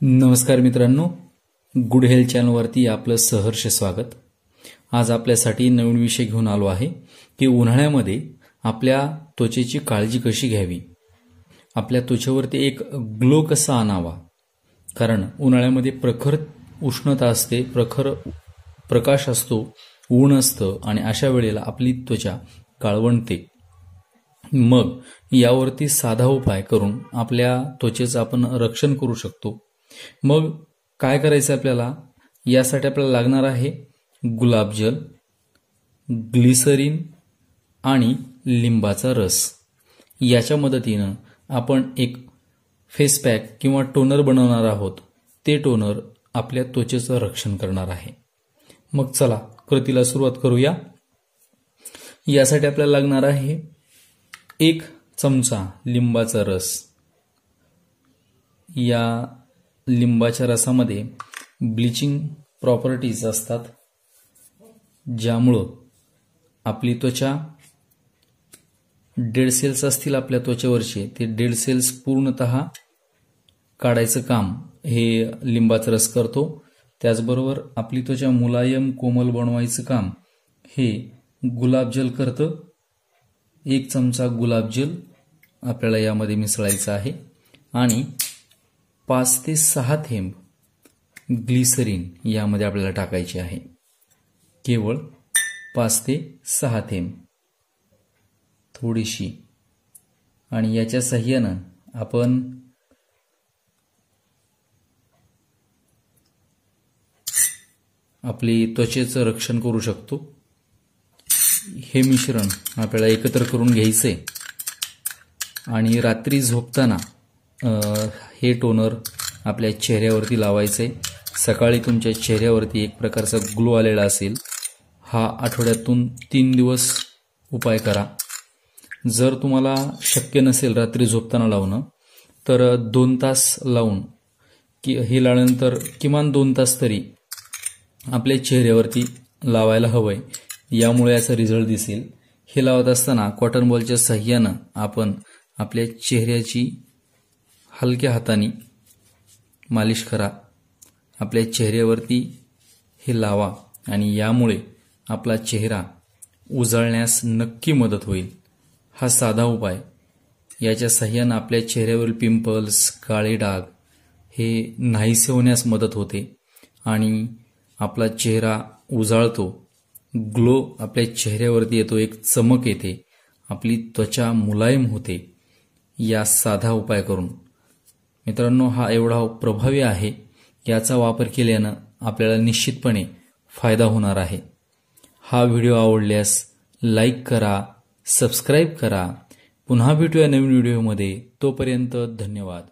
नमस्कार मित्रांनो. Good health चॅनलवरती आपलं सहर्ष स्वागत. आज आपल्यासाठी नवीन विषय घेऊन आलो आहे की उन्हाळ्यामध्ये आपल्या त्वचेची काळजी कशी घ्यावी? आपल्या त्वचेवरती एक ग्लो कसा आणावा? कारण उन्हाळ्यामध्ये प्रखर उष्णता असते प्रखर प्रकाश असतो ऊन असतं आणि अशा वेळेला आपली त्वचा काळवणते मग यावरती साधा उपाय करून आपल्या त्वचेचं आपण रक्षण करू शकतो. मग काय करायचं आपल्याला? यासाठी आपल्याला लागणार आहे गुलाबजल ग्लिसरीन आणि लिंबाचा रस. याच्या मदतीनं आपण एक फेस पॅक किंवा टोनर बनवणार आहोत. ते टोनर आपल्या त्वचेचं रक्षण करणार आहे. मग चला कृतीला सुरुवात करूया. यासाठी आपल्याला लागणार आहे एक चमचा लिंबाचा रस. या लिंबाच्या रसामध्ये ब्लिचिंग प्रॉपर्टीज असतात ज्यामुळं आपली त्वचा डेड सेल्स असतील आपल्या त्वचेवरचे ते डेड सेल्स पूर्णत काढायचं काम हे लिंबाचा रस करतो. त्याचबरोबर आपली त्वचा मुलायम कोमल बनवायचं काम हे गुलाबजल करतं. एक चमचा गुलाबजल आपल्याला यामध्ये मिसळायचं आहे. आणि पाच ते सहा थेंब ग्लिसरीन यामध्ये आपल्याला टाकायचे आहे. केवळ पाच ते सहा थेंब थोडीशी. आणि याच्या सहाय्यानं आपण आपली त्वचेचं रक्षण करू शकतो. हे मिश्रण आपल्याला एकत्र करून घ्यायचंय. आणि रात्री झोपताना हे टोनर आपल्या चेहऱ्यावरती लावायचे. सकाळी तुमच्या चेहऱ्यावरती एक प्रकारचा ग्लो आलेला असेल. हा आठवड्यातून तीन दिवस उपाय करा. जर तुम्हाला शक्य नसेल रात्री झोपताना लावणं तर दोन तास लावून की हे लावल्यानंतर किमान दोन तास तरी आपल्या चेहऱ्यावरती लावायला हवंय. यामुळे याचा रिझल्ट दिसेल. हे लावत असताना कॉटन बॉलच्या सहाय्यानं आपण आपल्या चेहऱ्याची हलक्या हाताने मालिश करा. आपल्या चेहऱ्यावरती हे लावा आणि यामुळे आपला चेहरा उजळण्यास नक्की मदत होईल. हा साधा उपाय. याच्या सहाय्यानं आपल्या चेहऱ्यावरील पिंपल्स काळे डाग हे नाहीसे होण्यास मदत होते आणि आपला चेहरा उजाळतो. ग्लो आपल्या चेहऱ्यावरती येतो. एक चमक येते. आपली त्वचा मुलायम होते. या साधा उपाय करून. मित्रांनो हा एवढा प्रभावी आहे याचा वापर केल्यानं आपल्याला निश्चितपणे फायदा होणार आहे. हा व्हिडिओ आवडल्यास लाईक करा सबस्क्राईब करा. पुन्हा भेटूया नवीन व्हिडिओमध्ये. तोपर्यंत धन्यवाद.